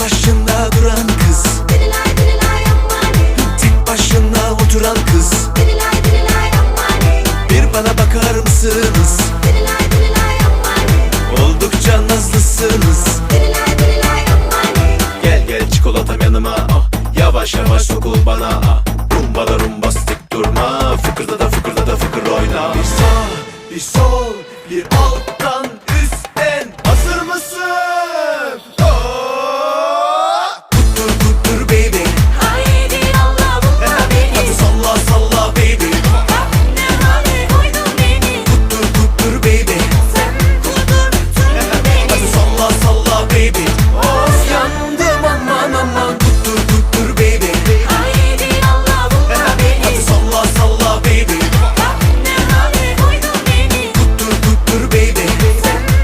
başında duran kız. Tek başına oturan kız. Bir bana bakar mısınız? Oldukça nazlısınız. Dirilay Gel gel çikolatam yanıma. Ah Yavaş yavaş sokul bana. Ah Rumbala rumbastik durma. Fıkırda da fıkırda da fıkır oyna. Bir sağ bir sol bir alttan